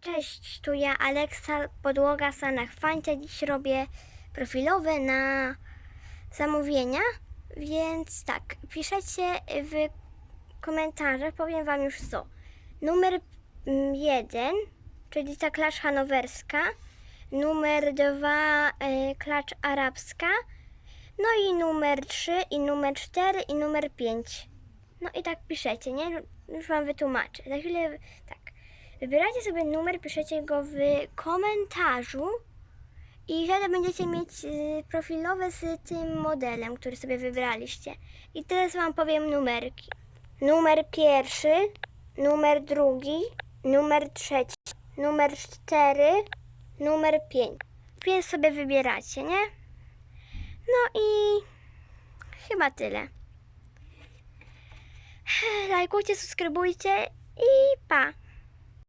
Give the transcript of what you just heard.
Cześć, tu ja Aleksa Podłoga Sanach Fancia. Dziś robię profilowe na zamówienia, więc tak, piszecie w komentarzach, powiem Wam już co. Numer jeden, czyli ta klacz hanowerska, numer dwa, y, klacz arabska, no i numer trzy, i numer cztery, i numer pięć. No i tak piszecie, nie? Już Wam wytłumaczę. Za chwilę, tak. Wybieracie sobie numer, piszecie go w komentarzu i wtedy będziecie mieć y, profilowe z tym modelem, który sobie wybraliście. I teraz Wam powiem numerki. Numer pierwszy, numer drugi, numer trzeci, numer cztery, numer pięć. Więc sobie wybieracie, nie? No i chyba tyle. Lajkujcie, subskrybujcie i pa!